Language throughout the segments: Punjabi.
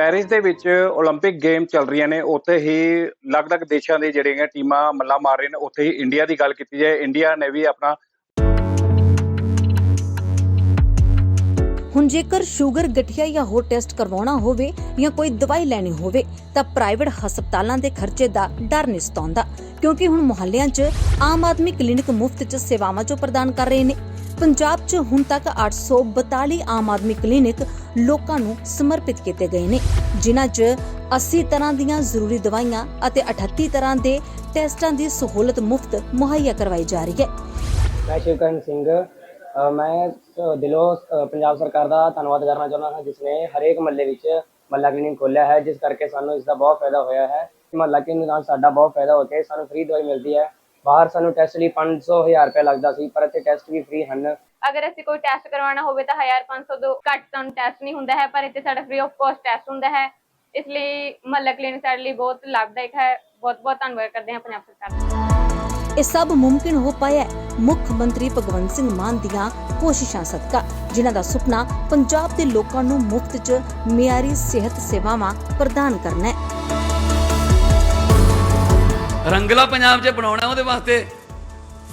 ਪੈਰਿਸ ਦੇ ਵਿੱਚ 올림픽 ਗੇਮ ਚੱਲ ਰਹੀਆਂ ਨੇ ਉੱਥੇ ਹੀ ਅਲੱਗ-ਅਲੱਗ ਦੇਸ਼ਾਂ ਦੇ ਜਿਹੜੀਆਂ ਟੀਮਾਂ ਮੱਲਾ ਮਾਰ ਰਹੀਆਂ ਨੇ ਉੱਥੇ ਹੀ ਇੰਡੀਆ ਦੀ ਗੱਲ ਕੀਤੀ ਜਾਏ ਇੰਡੀਆ ਨੇ ਵੀ ਆਪਣਾ ਹੁਣ ਜੇਕਰ ਸ਼ੂਗਰ ਗਠੀਆ ਜਾਂ ਹੋਰ ਟੈਸਟ ਕਰਵਾਉਣਾ ਹੋਵੇ ਜਾਂ ਕੋਈ ਦਵਾਈ ਲੈਣੀ ਹੋਵੇ ਤਾਂ ਪ੍ਰਾਈਵੇਟ ਹਸਪਤਾਲਾਂ ਦੇ ਖਰਚੇ ਦਾ ਡਰ ਨਹੀਂ ਸਤਾਉਂਦਾ ਕਿਉਂਕਿ ਹੁਣ ਮੁਹੱਲਿਆਂ 'ਚ ਆਮ ਆਦਮੀ ਕਲੀਨਿਕ ਮੁਫਤ 'ਚ ਸੇਵਾਵਾਂ ਜੋ ਪ੍ਰਦਾਨ ਕਰ ਰਹੇ ਨੇ ਪੰਜਾਬ 'ਚ ਹੁਣ ਤੱਕ 842 ਆਮ ਆਦਮੀ ਕਲੀਨਿਕ ਲੋਕਾਂ ਨੂੰ ਸਮਰਪਿਤ ਕੀਤੇ ਗਏ ਨੇ ਜਿਨ੍ਹਾਂ 'ਚ 80 ਤਰ੍ਹਾਂ ਦੀਆਂ ਜ਼ਰੂਰੀ ਦਵਾਈਆਂ ਅਤੇ 38 ਤਰ੍ਹਾਂ ਦੇ ਟੈਸਟਾਂ ਦੀ ਸਹੂਲਤ ਮੁਫਤ ਮੁਹੱਈਆ ਕਰਵਾਈ ਜਾ ਰਹੀ ਹੈ। ਮੈਂ ਸ਼ਿਵਕਰਨ ਸਿੰਘ ਮੈਂ ਦਿਲੋਂ ਪੰਜਾਬ ਸਰਕਾਰ ਦਾ ਧੰਨਵਾਦ ਕਰਨਾ ਚਾਹੁੰਦਾ ਹਾਂ ਜਿਸ ਨੇ ਹਰੇਕ ਮਹੱਲੇ ਵਿੱਚ ਮਹੱਲਾ ਕਲੀਨਿਕ ਖੋਲ੍ਹਿਆ ਹੈ, ਜਿਸ ਕਰਕੇ ਸਾਨੂੰ ਇਸ ਦਾ ਬਹੁਤ ਫਾਇਦਾ ਹੋਇਆ ਹੈ। ਮਹੱਲਾ ਕਲੀਨਿਕ ਨਾਲ ਸਾਡਾ ਬਹੁਤ ਫਾਇਦਾ ਹੋ ਕੇ ਸਾਨੂੰ ਫ੍ਰੀ ਦਵਾਈ ਮਿਲਦੀ ਹੈ। ਬਾਹਰ ਸਾਨੂੰ ਟੈਸਟ ਲਈ 500 1000 ਰੁਪਏ ਲੱਗਦਾ ਸੀ ਪਰ ਇੱਥੇ ਟੈਸਟ ਵੀ ਫ੍ਰੀ ਹਨ। ਅਗਰ ਅਸੀਂ ਕੋਈ ਟੈਸਟ ਕਰਵਾਉਣਾ ਹੋਵੇ ਤਾਂ 1500 ਤੋਂ ਘੱਟ ਸਾਨੂੰ ਟੈਸਟ ਨਹੀਂ ਹੁੰਦਾ ਹੈ ਪਰ ਇੱਥੇ ਸਾਡਾ ਫ੍ਰੀ ਆਫ ਕਾਸਟ ਟੈਸਟ ਹੁੰਦਾ ਹੈ। ਇਸ ਲਈ ਮਹੱਲਾ ਕਲੀਨਿਕ ਸਾਡੇ ਲਈ ਬਹੁਤ ਲਾਭਦਾਇਕ ਹੈ। ਬਹੁਤ ਬਹੁਤ ਧੰਨਵਾਦ ਕਰਦੇ ਹਾਂ ਪੰਜਾਬ ਸਰਕਾਰ ਦਾ। ਇਹ ਸਭ ਮੁਮਕਿਨ ਹੋ ਪਾਇਆ ਹੈ। ਮੁੱਖ ਮੰਤਰੀ ਭਗਵੰਤ ਸਿੰਘ ਮਾਨ ਦੀਆਂ ਕੋਸ਼ਿਸ਼ਾਂ ਸਦਕਾ ਜਿਨ੍ਹਾਂ ਦਾ ਸੁਪਨਾ ਪੰਜਾਬ ਦੇ ਲੋਕਾਂ ਨੂੰ ਮੁਫਤ 'ਚ ਮਿਆਰੀ ਸਿਹਤ ਸੇਵਾਵਾਂ ਪ੍ਰਦਾਨ ਕਰਨਾ ਹੈ। ਰੰਗਲਾ ਪੰਜਾਬ 'ਚ ਬਣਾਉਣਾ ਉਹਦੇ ਵਾਸਤੇ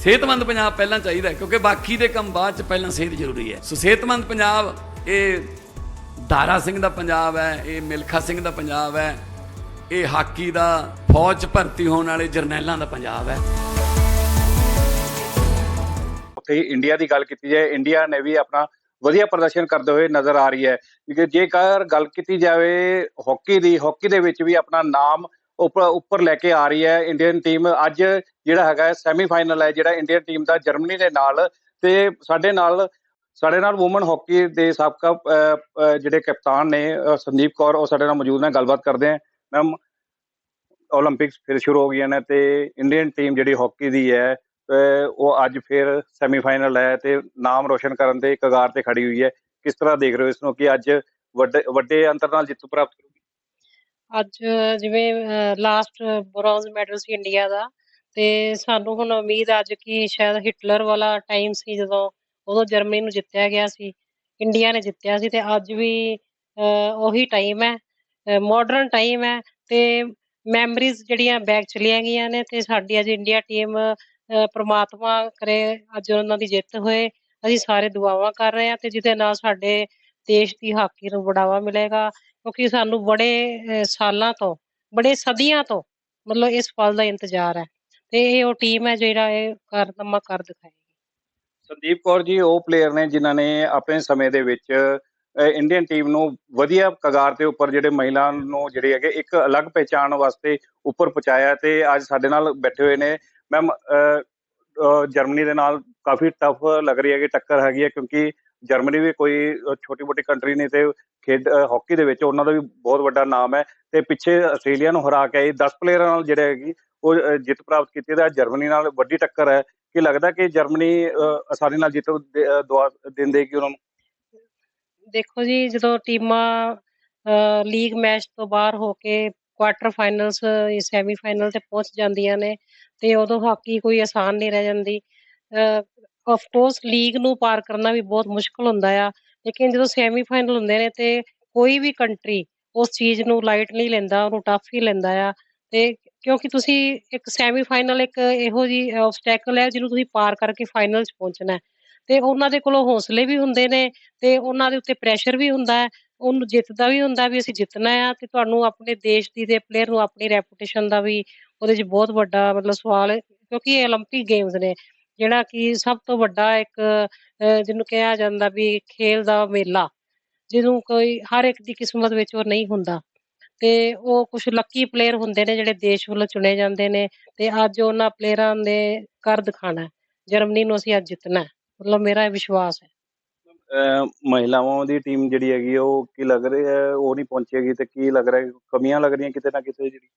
ਸਿਹਤਮੰਦ ਪੰਜਾਬ ਪਹਿਲਾਂ ਚਾਹੀਦਾ ਕਿਉਂਕਿ ਬਾਕੀ ਦੇ ਕੰਮ ਬਾਅਦ ਚ ਪਹਿਲਾਂ ਸਿਹਤ ਜ਼ਰੂਰੀ ਹੈ। ਸੋ ਸਿਹਤਮੰਦ ਪੰਜਾਬ, ਇਹ ਦਾਰਾ ਸਿੰਘ ਦਾ ਪੰਜਾਬ ਹੈ, ਇਹ ਮਿਲਖਾ ਸਿੰਘ ਦਾ ਪੰਜਾਬ ਹੈ, ਇਹ ਹਾਕੀ ਦਾ ਫੌਜ ਭਰਤੀ ਹੋਣ ਵਾਲੇ ਜਰਨੈਲਾਂ ਦਾ ਪੰਜਾਬ ਹੈ। ਉੱਥੇ ਇੰਡੀਆ ਦੀ ਗੱਲ ਕੀਤੀ ਜਾਏ, ਇੰਡੀਆ ਨੇ ਵੀ ਆਪਣਾ ਵਧੀਆ ਪ੍ਰਦਰਸ਼ਨ ਕਰਦੇ ਹੋਏ ਨਜ਼ਰ ਆ ਰਹੀ ਹੈ, ਕਿਉਂਕਿ ਜੇਕਰ ਗੱਲ ਕੀਤੀ ਜਾਵੇ ਹਾਕੀ ਦੀ, ਹਾਕੀ ਦੇ ਵਿੱਚ ਵੀ ਆਪਣਾ ਨਾਮ ਉੱਪਰ ਉੱਪਰ ਲੈ ਕੇ ਆ ਰਹੀ ਹੈ ਇੰਡੀਅਨ ਟੀਮ ਅੱਜ ਜਿਹੜਾ ਹੈਗਾ ਸੈਮੀਫਾਈਨਲ ਹੈ, ਜਿਹੜਾ ਇੰਡੀਅਨ ਟੀਮ ਦਾ ਜਰਮਨੀ ਦੇ ਨਾਲ। ਤੇ ਸਾਡੇ ਨਾਲ ਸਾਡੇ ਨਾਲ ਔਮਨ ਹਾਕੀ ਦੇ ਸਾਬਕਾ ਜਿਹੜੇ ਕਪਤਾਨ ਨੇ ਸੰਦੀਪ ਕੌਰ, ਉਹ ਸਾਡੇ ਨਾਲ ਮੌਜੂਦ ਨੇ। ਗੱਲਬਾਤ ਕਰਦੇ ਆ ਮੈਮ 올림픽ਸ ਫਿਰ ਸ਼ੁਰੂ ਹੋ ਗਈਆਂ ਨੇ ਤੇ ਇੰਡੀਅਨ ਟੀਮ ਜਿਹੜੀ ਹਾਕੀ ਦੀ ਹੈ ਉਹ ਅੱਜ ਫਿਰ ਸੈਮੀਫਾਈਨਲ ਹੈ ਤੇ ਨਾਮ ਰੋਸ਼ਨ ਕਰਨ ਦੇ ਕਗਾਰ ਤੇ ਖੜੀ ਹੋਈ ਹੈ। ਕਿਸ ਤਰ੍ਹਾਂ ਦੇਖ ਰਹੇ ਹੋ ਇਸ ਨੂੰ ਕਿ ਅੱਜ ਵੱਡੇ ਵੱਡੇ ਅੰਤਰ ਨਾਲ ਜਿੱਤ ਪ੍ਰਾਪਤ ਅੱਜ ਜਿਵੇਂ ਲਾਸਟ ਬ੍ਰੌਂਜ਼ ਮੈਡਲ ਸੀ ਇੰਡੀਆ ਦਾ ਤੇ ਸਾਨੂੰ ਹੁਣ ਉਮੀਦ ਅੱਜ ਕਿ ਸ਼ਾਇਦ ਹਿਟਲਰ ਵਾਲਾ ਟਾਈਮ ਸੀ ਜਦੋਂ ਉਦੋਂ ਜਰਮਨੀ ਨੂੰ ਜਿੱਤਿਆ ਗਿਆ ਸੀ ਇੰਡੀਆ ਨੇ ਜਿੱਤਿਆ ਸੀ ਤੇ ਅੱਜ ਵੀ ਅਹ, ਉਹੀ ਟਾਈਮ ਹੈ ਮਾਡਰਨ ਟਾਈਮ ਹੈ ਤੇ ਮੈਮਰੀਜ਼ ਜਿਹੜੀਆਂ ਬੈਕ ਚਲੀਆਂ ਗਈਆਂ ਨੇ ਤੇ ਸਾਡੀ ਅੱਜ ਇੰਡੀਆ ਟੀਮ ਪ੍ਰਮਾਤਮਾ ਕਰੇ ਅੱਜ ਉਹਨਾਂ ਦੀ ਜਿੱਤ ਹੋਏ ਅਸੀਂ ਸਾਰੇ ਦੁਆਵਾਂ ਕਰ ਰਹੇ ਹਾਂ ਤੇ ਜਿਹਦੇ ਨਾਲ ਸਾਡੇ ਦੇਸ਼ ਦੀ ਹਾਕੀ ਨੂੰ ਬੜਾਵਾ ਮਿਲੇਗਾ। ਕਿਉਂਕਿ ਸਾਨੂੰ ਬੜੇ ਸਾਲਾਂ ਤੋਂ, ਬੜੇ ਸਦੀਆਂ ਤੋਂ ਮਤਲਬ ਇਸ ਪਲ ਦਾ ਇੰਤਜ਼ਾਰ ਹੈ। ਤੇ ਇਹ ਉਹ ਟੀਮ ਹੈ ਜਿਹੜਾ ਇਹ ਕਾਰਨਾਮਾ ਕਰ ਦਿਖਾਏਗੀ। ਸੰਦੀਪ ਕੌਰ ਜੀ, ਉਹ ਪਲੇਅਰ ਨੇ ਜਿਨ੍ਹਾਂ ਨੇ ਆਪਣੇ ਸਮੇਂ ਦੇ ਵਿੱਚ ਇੰਡੀਅਨ ਟੀਮ ਨੂੰ ਵਧੀਆ ਕਗਾਰ ਦੇ ਉੱਪਰ ਜਿਹੜੇ ਮਹਿਲਾ ਨੂੰ ਜਿਹੜੇ ਹੈਗੇ, ਇੱਕ ਅਲੱਗ ਪਹਿਚਾਣ ਵਾਸਤੇ ਉੱਪਰ ਪਹੁੰਚਾਇਆ ਤੇ ਅੱਜ ਸਾਡੇ ਨਾਲ ਬੈਠੇ ਹੋਏ ਨੇ। ਮੈਮ ਜਰਮਨੀ ਦੇ ਨਾਲ ਕਾਫੀ ਟਫ ਲੱਗ ਰਹੀ ਹੈ ਕਿ ਟੱਕਰ ਹੈਗੀ ਹੈ ਕਿਉਂਕਿ ਜਰਮਨੀ ਵੀ ਕੋਈ ਛੋਟੀ ਮੋਟੀ ਕੰਟਰੀ ਨਹੀਂ ਤੇ ਖੇਡ ਹਾਕੀ ਦੇ ਵਿੱਚ ਉਹਨਾਂ ਦਾ ਵੀ ਬਹੁਤ ਵੱਡਾ ਨਾਮ ਹੈ ਤੇ ਪਿੱਛੇ ਆਸਟ੍ਰੇਲੀਆ ਨੂੰ ਹਰਾ ਕੇ 10 ਪਲੇਅਰਾਂ ਨਾਲ ਜਿਹੜੇ ਹੈਗੀ, ਉਹ ਜਿੱਤ ਪ੍ਰਾਪਤ ਕੀਤੀ ਤੇ ਜਰਮਨੀ ਨਾਲ ਵੱਡੀ ਟੱਕਰ ਹੈ ਕਿ ਲੱਗਦਾ ਕਿ ਜਰਮਨੀ ਆਸਾਨੀ ਨਾਲ ਜਿੱਤ ਦਵਾ ਦਿਨ ਉਹਨਾਂ ਨੂੰ? ਦੇਖੋ ਜੀ, ਜਦੋਂ ਟੀਮਾਂ ਲੀਗ ਮੈਚ ਤੋਂ ਬਾਹਰ ਹੋ ਕੇ ਕੁਆਟਰ ਫਾਈਨਲਸ ਸੈਮੀ ਫਾਈਨਲ ਤੇ ਪਹੁੰਚ ਜਾਂਦੀਆਂ ਨੇ ਤੇ ਉਦੋਂ ਹਾਕੀ ਕੋਈ ਆਸਾਨ ਨਹੀਂ ਰਹਿ ਜਾਂਦੀ। ਆਫ ਕੋਰਸ ਲੀਗ ਨੂੰ ਪਾਰ ਕਰਨਾ ਵੀ ਬਹੁਤ ਮੁਸ਼ਕਲ ਹੁੰਦਾ ਆ ਲੇਕਿਨ ਜਦੋਂ ਸੈਮੀ ਫਾਈਨਲ ਹੁੰਦੇ ਨੇ ਤੇ ਕੋਈ ਵੀ ਕੰਟਰੀ ਉਸ ਚੀਜ਼ ਨੂੰ ਲਾਈਟ ਨਹੀਂ ਲੈਂਦਾ ਉਹਨੂੰ ਟਫ ਹੀ ਲੈਂਦਾ ਆ ਤੇ ਕਿਉਂਕਿ ਤੁਸੀਂ ਇੱਕ ਸੈਮੀ ਫਾਈਨਲ ਇੱਕ ਇਹੋ ਜੀ ਆਬਸਟੈਕਲ ਹੈ ਜਿਹਨੂੰ ਤੁਸੀਂ ਪਾਰ ਕਰਕੇ ਫਾਈਨਲ 'ਚ ਪਹੁੰਚਣਾ ਹੈ ਤੇ ਉਹਨਾਂ ਦੇ ਕੋਲੋਂ ਹੌਸਲੇ ਵੀ ਹੁੰਦੇ ਨੇ ਤੇ ਉਹਨਾਂ ਦੇ ਉੱਤੇ ਪ੍ਰੈਸ਼ਰ ਵੀ ਹੁੰਦਾ ਹੈ ਉਹਨੂੰ ਜਿੱਤਦਾ ਵੀ ਹੁੰਦਾ ਵੀ ਅਸੀਂ ਜਿੱਤਣਾ ਆ ਤੇ ਤੁਹਾਨੂੰ ਆਪਣੇ ਦੇਸ਼ ਦੀ ਤੇ ਪਲੇਅਰ ਨੂੰ ਆਪਣੀ ਰੈਪੂਟੇਸ਼ਨ ਦਾ ਵੀ ਉਹਦੇ 'ਚ ਬਹੁਤ ਵੱਡਾ ਮਤਲਬ ਸਵਾਲ ਹੈ ਕਿਉਂਕਿ ਇਹ 올림픽 ਗੇਮਸ ਨੇ ਜਿਹੜਾ ਕਿ ਸਭ ਤੋਂ ਵੱਡਾ ਇੱਕ ਜਿਹਨੂੰ ਕਿਹਾ ਜਾਂਦਾ ਵੀ ਖੇਲ ਦਾ ਮੇਲਾ, ਜਿਹਨੂੰ ਕੋਈ ਹਰ ਇੱਕ ਦੀ ਕਿਸਮਤ ਵਿੱਚ ਉਹ ਨਹੀਂ ਹੁੰਦਾ। ਤੇ ਉਹ ਕੁਝ ਲੱਕੀ ਪਲੇਅਰ ਹੁੰਦੇ ਨੇ ਜਿਹੜੇ ਦੇਸ਼ ਵੱਲੋਂ ਚੁਣੇ ਜਾਂਦੇ ਨੇ ਤੇ ਅੱਜ ਉਹਨਾਂ ਪਲੇਅਰਾਂ ਨੇ ਕਰ ਦਿਖਾਣਾ ਜਰਮਨੀ ਨੂੰ ਅਸੀਂ ਅੱਜ ਜਿੱਤਣਾ ਮਤਲਬ ਮੇਰਾ ਇਹ ਵਿਸ਼ਵਾਸ ਹੈ। ਮਹਿਲਾਵਾਂ ਦੀ ਟੀਮ ਜਿਹੜੀ ਹੈਗੀ ਉਹ ਕੀ ਲੱਗ ਰਹੀ ਹੈ? ਉਹ ਨਹੀਂ ਪਹੁੰਚੇਗੀ ਤੇ ਕੀ ਲੱਗ ਰਿਹਾ? ਕਮੀਆਂ ਲੱਗ ਰਹੀਆਂ ਕਿਤੇ ਨਾ ਕਿਤੇ ਜਿਹੜੀ?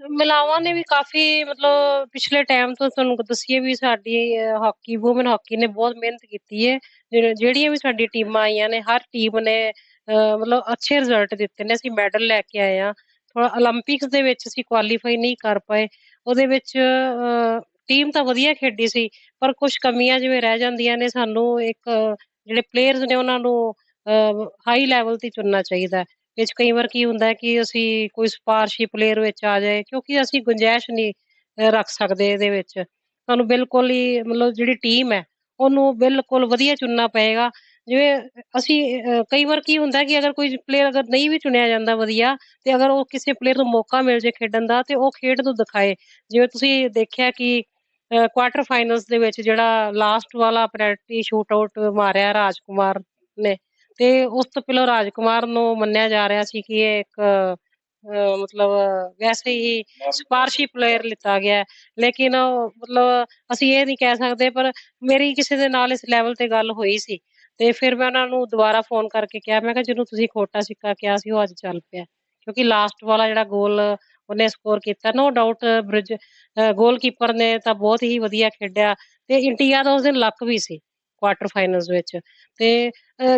ਮਹਿਲਾਵਾਂ ਨੇ ਵੀ ਕਾਫੀ, ਮਤਲਬ ਪਿਛਲੇ ਟਾਈਮ ਤੋਂ ਤੁਹਾਨੂੰ ਦੱਸੀਏ ਵੀ ਸਾਡੀ ਹਾਕੀ ਔਮਨ ਹਾਕੀ ਨੇ ਬਹੁਤ ਮਿਹਨਤ ਕੀਤੀ ਹੈ। ਜਿਹੜੀਆਂ ਵੀ ਸਾਡੀ ਟੀਮਾਂ ਆਈਆਂ ਨੇ, ਹਰ ਟੀਮ ਨੇ ਮਤਲਬ ਅੱਛੇ ਰਿਜ਼ਲਟ ਦਿੱਤੇ ਨੇ। ਅਸੀਂ ਮੈਡਲ ਲੈ ਕੇ ਆਏ ਆ ਥੋੜਾ 올림픽ਸ ਦੇ ਵਿੱਚ ਅਸੀਂ ਕੁਆਲੀਫਾਈ ਨਹੀਂ ਕਰ ਪਾਏ। ਉਹਦੇ ਵਿੱਚ ਟੀਮ ਤਾਂ ਵਧੀਆ ਖੇਡੀ ਸੀ, ਪਰ ਕੁਝ ਕਮੀਆਂ ਜਿਵੇਂ ਰਹਿ ਜਾਂਦੀਆਂ ਨੇ, ਸਾਨੂੰ ਇੱਕ, ਜਿਹੜੇ ਪਲੇਅਰਸ ਨੇ ਉਹਨਾਂ ਨੂੰ ਹਾਈ ਲੈਵਲ ਤੇ ਚੁਣਨਾ ਚਾਹੀਦਾ ਹੈ। ਵਿੱਚ ਕਈ ਵਾਰ ਕੀ ਹੁੰਦਾ ਹੈ ਕਿ ਅਸੀਂ ਕੋਈ ਸਿਫਾਰਸ਼ੀ ਪਲੇਅਰ ਵਿੱਚ ਆ ਜਾਏ, ਕਿਉਂਕਿ ਅਸੀਂ ਗੁੰਜਾਇਸ਼ ਨਹੀਂ ਰੱਖ ਸਕਦੇ ਇਹਦੇ ਵਿੱਚ ਤੁਹਾਨੂੰ ਬਿਲਕੁਲ ਹੀ ਮਤਲਬ ਜਿਹੜੀ ਟੀਮ ਹੈ, ਉਹਨੂੰ ਬਿਲਕੁਲ ਵਧੀਆ ਚੁਣਨਾ ਪਏਗਾ ਜਿਵੇਂ ਅਸੀਂ ਕਈ ਵਾਰ ਕੀ ਹੁੰਦਾ ਕਿ ਅਗਰ ਕੋਈ ਪਲੇਅਰ ਅਗਰ ਨਹੀਂ ਵੀ ਚੁਣਿਆ ਜਾਂਦਾ ਵਧੀਆ, ਤੇ ਅਗਰ ਉਹ ਕਿਸੇ ਪਲੇਅਰ ਨੂੰ ਮੌਕਾ ਮਿਲ ਜੇ ਖੇਡਣ ਦਾ, ਤੇ ਉਹ ਖੇਡ ਨੂੰ ਦਿਖਾਏ ਜਿਵੇਂ ਤੁਸੀਂ ਦੇਖਿਆ ਕਿ ਕੁਆਟਰ ਫਾਈਨਲਸ ਦੇ ਵਿੱਚ ਜਿਹੜਾ ਲਾਸਟ ਵਾਲਾ ਪੈਨਲਟੀ ਸ਼ੂਟ ਆਊਟ ਮਾਰਿਆ ਰਾਜਕੁਮਾਰ ਨੇ ਤੇ ਉਸ ਤੋਂ ਪਹਿਲਾਂ ਰਾਜਕੁਮਾਰ ਨੂੰ ਮੰਨਿਆ ਜਾ ਰਿਹਾ ਸੀ ਕਿ ਇਹ ਇੱਕ ਮਤਲਬ ਵੈਸੇ ਹੀ ਸਪਾਰਸ਼ੀ ਪਲੇਅਰ ਲਿੱਤਾ ਗਿਆ ਲੇਕਿਨ ਮਤਲਬ ਅਸੀਂ ਇਹ ਨਹੀਂ ਕਹਿ ਸਕਦੇ, ਪਰ ਮੇਰੀ ਕਿਸੇ ਦੇ ਨਾਲ ਇਸ ਲੈਵਲ ਤੇ ਗੱਲ ਹੋਈ ਸੀ। ਤੇ ਫਿਰ ਮੈਂ ਉਹਨਾਂ ਨੂੰ ਦੁਬਾਰਾ ਫੋਨ ਕਰਕੇ ਕਿਹਾ, ਮੈਂ ਕਿਹਾ ਜਿਹਨੂੰ ਤੁਸੀਂ ਖੋਟਾ ਸਿੱਕਾ ਕਿਹਾ ਸੀ, ਉਹ ਅੱਜ ਚੱਲ ਪਿਆ। ਕਿਉਂਕਿ ਲਾਸਟ ਵਾਲਾ ਜਿਹੜਾ ਗੋਲ ਉਹਨੇ ਸਕੋਰ ਕੀਤਾ ਨੋ ਡਾਊਟ ਬ੍ਰਿਜ ਗੋਲਕੀਪਰ ਨੇ ਤਾਂ ਬਹੁਤ ਹੀ ਵਧੀਆ ਖੇਡਿਆ। ਤੇ ਇੰਡੀਆ ਦਾ ਉਸ ਦਿਨ ਲੱਕ ਵੀ ਸੀ। ਕੁਆਟਰ ਫਾਈਨਲਸ ਵਿੱਚ। ਤੇ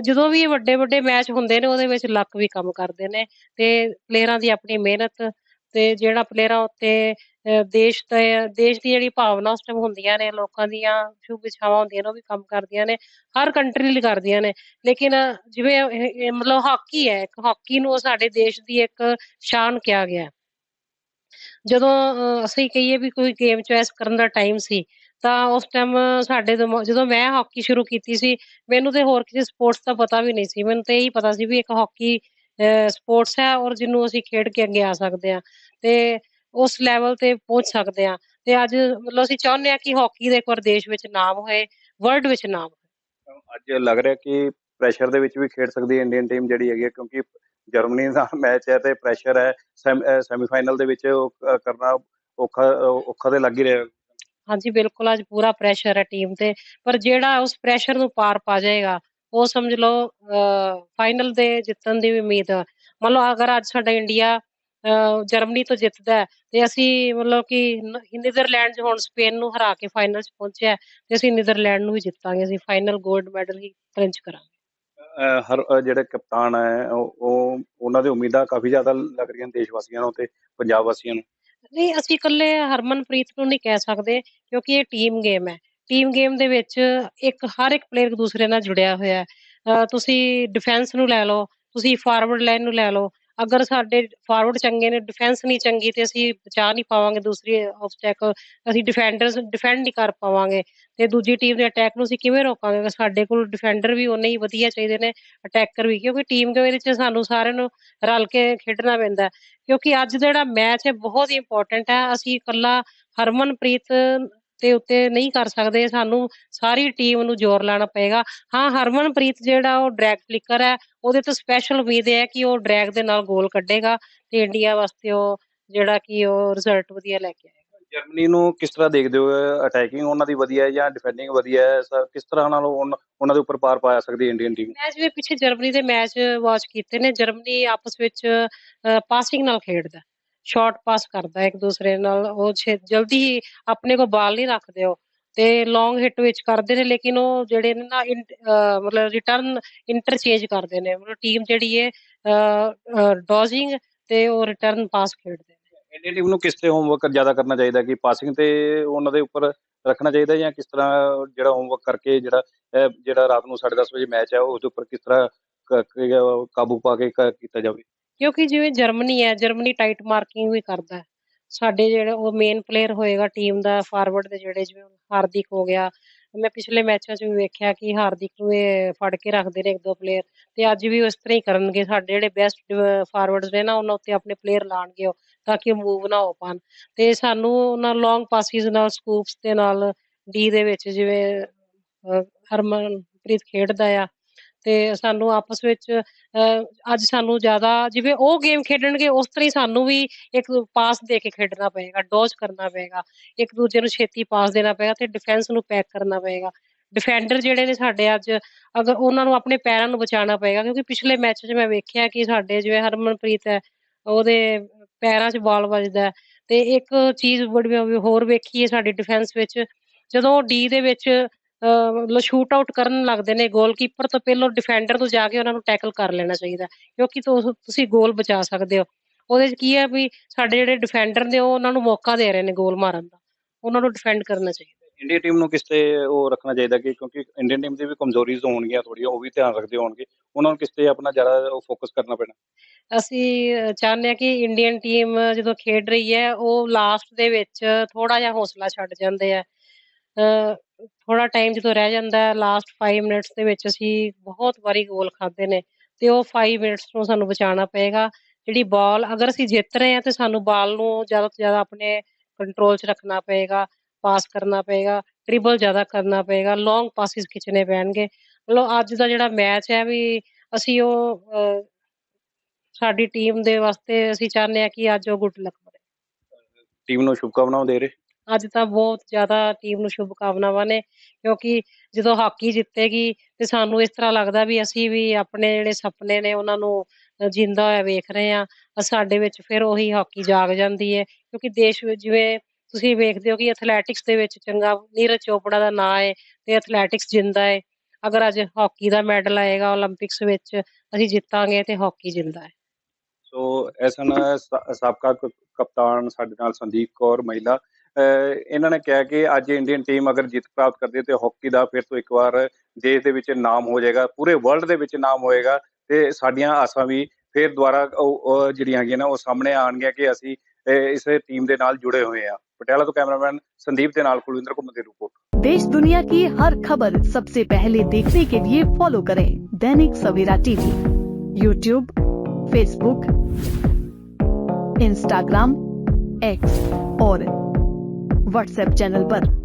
ਜਦੋਂ ਵੀ ਇਹ ਵੱਡੇ ਵੱਡੇ ਮੈਚ ਹੁੰਦੇ ਨੇ ਉਹਦੇ ਵਿੱਚ ਲੱਕ ਵੀ ਕੰਮ ਕਰਦੇ ਨੇ। ਤੇ ਪਲੇਅਰਾਂ ਦੀ ਆਪਣੀ ਮਿਹਨਤ ਤੇ ਜਿਹੜਾ ਪਲੇਅਰਾਂ ਉੱਤੇ ਦੇਸ਼ ਤੇ ਦੇਸ਼ ਦੀ ਜਿਹੜੀ ਭਾਵਨਾ ਉਸ ਟਾਈਮ ਹੁੰਦੀਆਂ ਨੇ ਲੋਕਾਂ ਦੀਆਂ ਸ਼ੁਭ ਇੱਛਾਵਾਂ ਹੁੰਦੀਆਂ ਨੇ ਉਹ ਵੀ ਕੰਮ ਕਰਦੀਆਂ ਨੇ। ਹਰ ਕੰਟਰੀ ਲਈ ਕਰਦੀਆਂ ਨੇ। ਲੇਕਿਨ ਜਿਵੇਂ ਮਤਲਬ ਹਾਕੀ ਹੈ ਇੱਕ ਹਾਕੀ ਨੂੰ ਸਾਡੇ ਦੇਸ਼ ਦੀ ਇੱਕ ਸ਼ਾਨ ਕਿਹਾ ਗਿਆ। ਜਦੋਂ ਅ, ਅਸੀਂ ਕਹੀਏ ਵੀ ਕੋਈ ਗੇਮ ਚੁਆਇਸ ਕਰਨ ਦਾ ਟਾਈਮ ਸੀ ਤਾਂ ਉਸ ਟਾਈਮ ਸਾਡੇ ਦਿਮਾ- ਜਦੋਂ ਮੈਂ ਹਾਕੀ ਸ਼ੁਰੂ ਕੀਤੀ ਸੀ, ਮੈਨੂੰ ਤੇ ਹੋਰ ਕਿਸੇ ਸਪੋਰਟਸ ਦਾ ਪਤਾ ਵੀ ਨਹੀਂ ਸੀ। ਮੈਨੂੰ ਤੇ ਇਹੀ ਪਤਾ ਸੀ ਵੀ ਇੱਕ ਹਾਕੀ ਸਪੋਰਟਸ ਹੈ ਔਰ ਜਿਹਨੂੰ ਅਸੀਂ ਖੇਡ ਕੇ ਅੱਗੇ ਆ ਸਕਦੇ ਹਾਂ ਤੇ ਉਸ ਲੈਵਲ ਤੇ ਪਹੁੰਚ ਸਕਦੇ ਹਾਂ। ਤੇ ਅੱਜ ਮਤਲਬ ਅਸੀਂ ਚਾਹੁੰਦੇ ਹਾਂ ਕਿ ਹਾਕੀ ਦਾ ਇੱਕ ਵਾਰ ਦੇਸ਼ ਵਿੱਚ ਨਾਮ ਹੋਏ ਵਰਲਡ ਵਿੱਚ ਨਾਮ ਹੋਏ। ਅੱਜ ਲੱਗ ਰਿਹਾ ਕਿ ਪ੍ਰੈਸ਼ਰ ਦੇ ਵਿੱਚ ਵੀ ਖੇਡ ਸਕਦੀ ਹੈ ਇੰਡੀਅਨ ਟੀਮ ਜਿਹੜੀ ਹੈਗੀ ਹੈ, ਕਿਉਂਕਿ ਜਰਮਨੀ ਦਾ ਮੈਚ ਹੈ ਤੇ ਪ੍ਰੈਸ਼ਰ ਹੈ ਸੈਮੀਫਾਈਨਲ ਦੇ ਵਿੱਚ ਉਹ ਕ- ਕਰਨਾ ਔਖਾ ਔਖਾ ਤੇ ਲੱਗ ਹੀ ਰਿਹਾ। ਹਾਂਜੀ, ਬਿਲਕੁਲ, ਅੱਜ ਪੂਰਾ ਪ੍ਰੈਸ਼ਰ ਹੈ ਟੀਮ ਤੇ, ਪਰ ਜਿਹੜਾ ਉਸ ਪ੍ਰੈਸ਼ਰ ਨੂੰ ਪਾਰ ਪਾ ਜਾਏਗਾ, ਉਹ ਸਮਝ ਲਓ ਫਾਈਨਲ ਦੇ ਜਿੱਤਣ ਦੀ ਵੀ ਉਮੀਦ ਹੈ ਮੰਨ ਲਓ, ਅਗਰ ਅੱਜ ਸਾਡਾ ਇੰਡੀਆ ਜਰਮਨੀ ਤੋਂ ਜਿੱਤਦਾ ਤੇ ਅਸੀਂ ਮਤਲਬ ਕਿ ਨੀਦਰਲੈਂਡ 'ਚ ਹੁਣ ਸਪੇਨ ਨੂੰ ਹਰਾ ਕੇ ਫਾਈਨਲ 'ਚ ਪਹੁੰਚਿਆ ਤੇ ਅਸੀਂ ਨੀਦਰਲੈਂਡ ਨੂੰ ਵੀ ਜਿੱਤਾਂਗੇ, ਅਸੀਂ ਫਾਈਨਲ 골ਡ ਮੈਡਲ ਹੀ ਕਲੈਂਚ ਕਰਾਂਗੇ। ਹਰ ਜਿਹੜੇ ਕਪਤਾਨ ਹੈ, ਉਹ ਉਹਨਾਂ ਦੀ ਉਮੀਦਾਂ ਕਾਫੀ ਜ਼ਿਆਦਾ ਲੱਗ ਰਹੀਆਂ ਦੇਸ਼ ਵਾਸੀਆਂ ਨੂੰ ਤੇ ਪੰਜਾਬ ਵਾਸੀਆਂ ਨੂੰ। ਨਹੀਂ, ਅਸੀਂ ਇਕੱਲੇ ਹਰਮਨਪ੍ਰੀਤ ਨੂੰ ਨਹੀਂ ਕਹਿ ਸਕਦੇ ਕਿਉਂਕਿ ਇਹ ਟੀਮ ਗੇਮ ਹੈ। ਟੀਮ ਗੇਮ ਦੇ ਵਿੱਚ ਇੱਕ, ਹਰ ਇੱਕ ਪਲੇਅਰ ਦੂਸਰੇ ਨਾਲ ਜੁੜਿਆ ਹੋਇਆ ਹੈ। ਅਹ ਤੁਸੀਂ ਡਿਫੈਂਸ ਨੂੰ ਲੈ ਲਓ, ਤੁਸੀਂ ਫਾਰਵਰਡ ਲਾਈਨ ਨੂੰ ਲੈ ਲਓ। ਅਗਰ ਸਾਡੇ ਫਾਰਵਰਡ ਚੰਗੇ ਨੇ ਡਿਫੈਂਸ ਨਹੀਂ ਚੰਗੀ ਤੇ ਅਸੀਂ ਬਚਾ ਨਹੀਂ ਪਾਵਾਂਗੇ ਦੂਸਰੀ ਆਬਸਟੈਕਲ ਅਸੀਂ ਡਿਫੈਂਡਰਸ ਡਿਫੈਂਡ ਨਹੀਂ ਕਰ ਪਾਵਾਂਗੇ। ਤੇ ਦੂਜੀ ਟੀਮ ਦੇ ਅਟੈਕ ਨੂੰ ਅਸੀਂ ਕਿਵੇਂ ਰੋਕਾਂਗੇ? ਸਾਡੇ ਕੋਲ ਡਿਫੈਂਡਰ ਵੀ ਉਨੇ ਹੀ ਵਧੀਆ ਚਾਹੀਦੇ ਨੇ ਅਟੈਕਰ ਵੀ, ਕਿਉਂਕਿ ਟੀਮ ਦੇ ਵਿੱਚ ਸਾਨੂੰ ਸਾਰਿਆਂ ਨੂੰ ਰਲ ਕੇ ਖੇਡਣਾ ਪੈਂਦਾ ਕਿਉਂਕਿ ਅੱਜ ਜਿਹੜਾ ਮੈਚ ਹੈ ਬਹੁਤ ਹੀ ਇੰਪੋਰਟੈਂਟ ਹੈ। ਅਸੀਂ ਇਕੱਲਾ ਹਰਮਨਪ੍ਰੀਤ ਦੇ ਉੱਤੇ ਨਹੀਂ ਕਰ ਸਕਦੇ। ਸਾਨੂੰ ਸਾਰੀ ਟੀਮ ਨੂੰ ਜ਼ੋਰ ਲਾਉਣਾ ਪਏਗਾ। ਹਾਂ, ਹਰਮਨਪ੍ਰੀਤ ਜਿਹੜਾ ਉਹ ਡਰੈਗ ਫਲਿੱਕਰ ਹੈ, ਉਹਦੇ ਤੋਂ ਸਪੈਸ਼ਲ ਉਮੀਦ ਹੈ ਕਿ ਉਹ ਡਰੈਗ ਦੇ ਨਾਲ ਗੋਲ ਕੱਢੇਗਾ ਤੇ ਇੰਡੀਆ ਵਾਸਤੇ ਉਹ ਜਿਹੜਾ ਕਿ ਉਹ ਰਿਜ਼ਲਟ ਵਧੀਆ ਲੈ ਕੇ ਆਏ ਜਰਮਨੀ ਨੂੰ ਕਿਸ ਤਰ੍ਹਾਂ ਦੇਖਦੇ ਹੋ ਅਟੈਕਿੰਗ ਉਹਨਾਂ ਦੀ ਵਧੀਆ ਹੈ ਜਾਂ ਡਿਫੈਂਡਿੰਗ ਵਧੀਆ ਹੈ? ਸਰ, ਕਿਸ ਤਰ੍ਹਾਂ ਨਾਲ ਉਹ- ਉਹਨਾਂ ਦੇ ਉੱਪਰ ਪਾਰ ਪਾ ਸਕਦੀ ਹੈ ਇੰਡੀਅਨ ਟੀਮ ਮੈਂ ਜਿਵੇਂ ਪਿੱਛੇ ਜਰਮਨੀ ਦੇ ਮੈਚ ਵਾਚ ਕੀਤੇ ਨੇ। ਜਰਮਨੀ ਆਪਸ ਵਿੱਚ ਪਾਸਿੰਗ ਨਾਲ ਖੇਡਦਾ ਸ਼ਾਰਟ ਪਾਸ ਕਰਦਾ ਇੱਕ ਦੂਸਰੇ ਨਾਲ। ਉਹ ਛੇ- ਜਲਦੀ ਹੀ ਆਪਣੇ ਕੋ ਬਾਲ ਨਹੀਂ ਰੱਖਦੇ ਉਹ। ਤੇ ਲੌਂਗ ਹਿੱਟ ਵਿੱਚ ਕਰਦੇ ਨੇ, ਲੇਕਿਨ ਉਹ ਜਿਹੜੇ ਨੇ ਨਾ ਇਨ- ਅਹ, ਮਤਲਬ ਰਿਟਰਨ ਇੰਟਰਚੇਂਜ ਕਰਦੇ ਨੇ। ਮਤਲਬ ਟੀਮ ਜਿਹੜੀ ਹੈ ਡੋਜ਼ਿੰਗ ਤੇ ਉਹ ਰਿਟਰਨ ਪਾਸ ਖੇਡਦੇ ਨੇ ਨੂੰ ਕਿਸ ਤੇ ਹੋਮਵਰਕ ਜ਼ਿਆਦਾ ਕਰਨਾ ਚਾਹੀਦਾ ਕਿ ਪਾਸਿੰਗ ਤੇ ਉਹਨਾਂ ਦੇ ਉੱਪਰ ਰੱਖਣਾ ਚਾਹੀਦਾ ਜਾਂ ਕਿਸ ਤਰ੍ਹਾਂ ਜਿਹੜਾ ਹੋਮਵਰਕ ਕਰਕੇ ਜਿਹੜਾ ਜਿਹੜਾ ਰਾਤ ਨੂੰ 10:30 ਵਜੇ ਮੈਚ ਹੈ ਉਸ ਦੇ ਉੱਪਰ ਕਿਸ ਤਰ੍ਹਾਂ ਕਾਬੂ ਪਾ ਕੇ ਕੀਤਾ ਜਾਵੇ? ਕਿਉਂਕਿ ਜਿਵੇਂ ਜਰਮਨੀ ਹੈ ਜਰਮਨੀ ਟਾਈਟ ਮਾਰਕਿੰਗ ਵੀ ਕਰਦਾ ਹੈ। ਸਾਡੇ ਜਿਹੜੇ ਉਹ ਮੇਨ ਪਲੇਅਰ ਹੋਏਗਾ ਟੀਮ ਦਾ ਫਾਰਵਰਡ ਦੇ ਜਿਹੜੇ ਜਿਵੇਂ ਹਾਰਦਿਕ ਹੋ ਗਿਆ ਮੈਂ ਪਿਛਲੇ ਮੈਚਾਂ 'ਚ ਵੀ ਵੇਖਿਆ ਕਿ ਹਾਰਦਿਕ ਨੂੰ ਇਹ ਫੜ ਕੇ ਰੱਖਦੇ ਨੇ ਇੱਕ ਦੋ ਪਲੇਅਰ ਤੇ ਅੱਜ ਵੀ ਉਹ ਇਸ ਤਰ੍ਹਾਂ ਹੀ ਕਰਨਗੇ। ਸਾਡੇ ਜਿਹੜੇ ਬੈਸਟ ਫਾਰਵਰਡਸ ਨੇ ਨਾ, ਉਹਨਾਂ ਉੱਤੇ ਆਪਣੇ ਪਲੇਅਰ ਲਾਣਗੇ ਉਹ, ਤਾਂ ਕਿ ਮੂਵ ਨਾ ਹੋ ਪਾਣ। ਤੇ ਸਾਨੂੰ ਉਹਨਾਂ ਲੌਂਗ ਪਾਸਿਸ ਨਾਲ ਸਕੂਪਸ ਦੇ ਨਾਲ ਡੀ ਦੇ ਵਿੱਚ ਜਿਵੇਂ ਹਰਮਨਪ੍ਰੀਤ ਖੇਡਦਾ ਆ ਤੇ ਸਾਨੂੰ ਆਪਸ ਵਿੱਚ ਅੱਜ ਸਾਨੂੰ ਜ਼ਿਆਦਾ ਜਿਵੇਂ ਉਹ ਗੇਮ ਖੇਡਣਗੇ, ਉਸ ਤਰ੍ਹਾਂ ਹੀ ਸਾਨੂੰ ਵੀ ਇੱਕ ਪਾਸ ਦੇ ਕੇ ਖੇਡਣਾ ਪਏਗਾ ਡੋਜ ਕਰਨਾ ਪਏਗਾ। ਇੱਕ ਦੂਜੇ ਨੂੰ ਛੇਤੀ ਪਾਸ ਦੇਣਾ ਪਏਗਾ ਤੇ ਡਿਫੈਂਸ ਨੂੰ ਪੈਕ ਕਰਨਾ ਪਏਗਾ। ਡਿਫੈਂਡਰ ਜਿਹੜੇ ਨੇ ਸਾਡੇ ਅੱਜ, ਅਗਰ ਉਹਨਾਂ ਨੂੰ ਆਪਣੇ ਪੈਰਾਂ ਨੂੰ ਬਚਾਉਣਾ ਪਏਗਾ, ਕਿਉਂਕਿ ਪਿਛਲੇ ਮੈਚ 'ਚ ਮੈਂ ਵੇਖਿਆ ਕਿ ਸਾਡੇ ਜਿਵੇਂ ਹਰਮਨਪ੍ਰੀਤ ਹੈ, ਉਹਦੇ ਪੈਰਾਂ 'ਚ ਬਾਲ ਵੱਜਦਾ ਤੇ ਇੱਕ ਚੀਜ਼ ਬੜੀ ਹੋਰ ਵੇਖੀ ਹੈ ਸਾਡੀ ਡਿਫੈਂਸ ਵਿੱਚ, ਜਦੋਂ ਡੀ ਦੇ ਵਿੱਚ ਮਤਲਬ ਸ਼ੂਟ ਆਊਟ ਕਰਨ ਲੱਗਦੇ ਨੇ ਗੋਲਕੀਪਰ ਤੋਂ ਪਹਿਲਾਂ ਡਿਫੈਂਡਰ ਤੋਂ ਜਾ ਕੇ ਉਹਨਾਂ ਨੂੰ ਟੈਕਲ ਕਰ ਲੈਣਾ ਚਾਹੀਦਾ ਕਿਉਂਕਿ ਤੁਸ- ਗੋਲ ਬਚਾ ਸਕਦੇ ਹੋ। ਉਹਦੇ 'ਚ ਕੀ ਹੈ ਵੀ ਸਾਡੇ ਜਿਹੜੇ ਡਿਫੈਂਡਰ ਨੇ ਉਹ ਉਹਨਾਂ ਨੂੰ ਮੌਕਾ ਦੇ ਰਹੇ ਨੇ ਗੋਲ ਮਾਰਨ ਦਾ। ਉਹਨਾਂ ਨੂੰ ਡਿਫੈਂਡ ਕਰਨਾ ਚਾਹੀਦਾ। ਇੰਡੀਅਨ ਟੀਮ ਨੂੰ ਕਿਸ ਤੇ ਉਹ ਰੱਖਣਾ ਚਾਹੀਦਾ ਕਿ ਕਿਉਂਕਿ ਇੰਡੀਅਨ ਟੀਮ ਦੀ ਵੀ ਕਮਜ਼ੋਰੀਜ਼ ਹੋਣਗੀਆਂ ਥੋੜੀਆਂ ਉਹ ਵੀ ਧਿਆਨ ਰੱਖਦੇ ਹੋਣਗੇ। ਉਹਨਾਂ ਨੂੰ ਕਿਸ ਤੇ ਆਪਣਾ ਜ਼ਿਆਦਾ ਫੋਕਸ ਕਰਨਾ ਪੈਣਾ? ਅਸੀਂ ਚਾਹੁੰਦੇ ਹਾਂ ਕਿ ਇੰਡੀਅਨ ਟੀਮ ਜਦੋਂ ਖੇਡ ਰਹੀ ਹੈ ਉਹ ਲਾਸਟ ਦੇ ਵਿੱਚ ਥੋੜਾ ਜਿਹਾ ਹੌਸਲਾ ਛੱਡ ਜਾਂਦੇ ਆ। ਥੋੜਾ ਟਾਈਮ ਜਦੋਂ ਰਹਿ ਜਾਂਦਾ ਲਾਸਟ 5 ਮਿੰਟਸ ਦੇ ਵਿੱਚ ਅਸੀਂ ਬਹੁਤ ਵਾਰੀ ਗੋਲ ਖਾਦੇ ਨੇ ਤੇ ਉਹ 5 ਮਿੰਟਸ ਨੂੰ ਸਾਨੂੰ ਬਚਾਉਣਾ ਪਏਗਾ। ਜਿਹੜੀ ਬਾਲ ਅਗਰ ਅਸੀਂ ਜਿੱਤ ਰਹੇ ਹਾਂ ਤੇ ਸਾਨੂੰ ਬਾਲ ਨੂੰ ਜ਼ਿਆਦਾ ਤੋਂ ਜ਼ਿਆਦਾ ਆਪਣੇ ਕੰਟਰੋਲ 'ਚ ਰੱਖਣਾ ਪਏਗਾ ਪਾਸ ਕਰਨਾ ਪਏਗਾ ਡ੍ਰਿਬਲ ਜ਼ਿਆਦਾ ਕਰਨਾ ਪਏਗਾ ਲੌਂਗ ਪਾਸਿਸ ਖਿੱਚਣੇ ਪੈਣਗੇ। ਮਤਲਬ ਅੱਜ ਦਾ ਜਿਹੜਾ ਮੈਚ ਹੈ ਵੀ ਅਸੀਂ ਉਹ ਸਾਡੀ ਟੀਮ ਦੇ ਵਾਸਤੇ ਅਸੀਂ ਚਾਹੁੰਦੇ ਹਾਂ ਕਿ ਅੱਜ ਉਹ ਗੁੱਡ ਲੱਕ ਬਣੇ ਟੀਮ ਨੂੰ ਸ਼ੁਭਕਾਮਨਾਵਾਂ ਦੇ ਰਹੇ। ਅੱਜ ਤਾਂ ਬਹੁਤ ਜ਼ਿਆਦਾ ਟੀਮ ਨੂੰ ਸ਼ੁਭਕਾਮਨਾਵਾਂ ਨੇ, ਕਿਉਂਕਿ ਜਦੋਂ ਹਾਕੀ ਜਿੱਤੇਗੀ ਤੇ ਸਾਨੂੰ ਇਸ ਤਰ੍ਹਾਂ ਲੱਗਦਾ ਵੀ ਅਸੀਂ ਵੀ ਆਪਣੇ ਜਿਹੜੇ ਸੁਪਨੇ ਨੇ ਉਹਨਾਂ ਨੂੰ ਜਿੰਦਾ ਹੋਇਆ ਵੇਖ ਰਹੇ ਆ ਸਾਡੇ ਵਿੱਚ ਫਿਰ ਉਹੀ ਹਾਕੀ ਜਾਗ ਜਾਂਦੀ ਹੈ, ਕਿਉਂਕਿ ਦੇਸ਼ ਵਿੱਚ ਜਿਵੇਂ ਤੁਸੀਂ ਵੇਖਦੇ ਹੋ ਕਿ ਐਥਲੈਟਿਕਸ ਦੇ ਵਿੱਚ ਚੰਗਾ ਨੀਰਜ ਚੋਪੜਾ ਦਾ ਨਾਂ ਹੈ ਤੇ ਐਥਲੈਟਿਕਸ ਜਿੰਦਾ ਹੈ, ਅਗਰ ਅੱਜ ਹਾਕੀ ਦਾ ਮੈਡਲ ਆਏਗਾ 올림픽ਸ ਵਿੱਚ, ਅਸੀਂ ਜਿੱਤਾਂਗੇ ਤੇ ਹਾਕੀ ਜਿੰਦਾ ਹੈ। ਸੋ ਐਸਨ ਸਾਬਕਾ ਕਪਤਾਨ ਸਾਡੇ ਨਾਲ ਸੰਦੀਪ ਕੌਰ, ਮਹਿਲਾ ਇਹਨਾਂ ਨੇ ਕਿਹਾ ਕਿ ਅੱਜ ਇੰਡੀਅਨ ਟੀਮ ਅਗਰ ਜਿੱਤ ਪ੍ਰਾਪਤ ਕਰਦੀ ਹੈ ਤੇ ਹਾਕੀ ਦਾ ਫਿਰ ਤੋਂ ਇੱਕ ਵਾਰ ਦੇਸ਼ ਦੇ ਵਿੱਚ ਨਾਮ ਹੋ ਜਾਏਗਾ ਪੂਰੇ ਵਰਲਡ ਦੇ ਵਿੱਚ ਨਾਮ ਹੋਏਗਾ ਤੇ ਸਾਡੀਆਂ ਆਸਾਂ ਵੀ ਫਿਰ ਦੁਬਾਰਾ ਉਹ ਉਹ ਜਿਹੜੀਆਂ ਹੈਗੀਆਂ ਨੇ ਉਹ ਸਾਹਮਣੇ ਆਣਗੀਆਂ ਕਿ ਅਸੀਂ ਅਹ ਇਸ ਟੀਮ ਦੇ ਨਾਲ ਜੁੜੇ ਹੋਏ ਹਾਂ ਪਟਿਆਲਾ ਤੋਂ ਕੈਮਰਾਮੈਨ ਸੰਦੀਪ ਦੇ ਨਾਲ ਕੁਲਵਿੰਦਰ ਕੁਮਾਰ ਦੀ ਰਿਪੋਰਟ देश दुनिया की हर खबर सबसे पहले देखने के लिए फॉलो करें Dainik Savera TV YouTube Facebook Instagram X और व्हाट्सएप चैनल पर।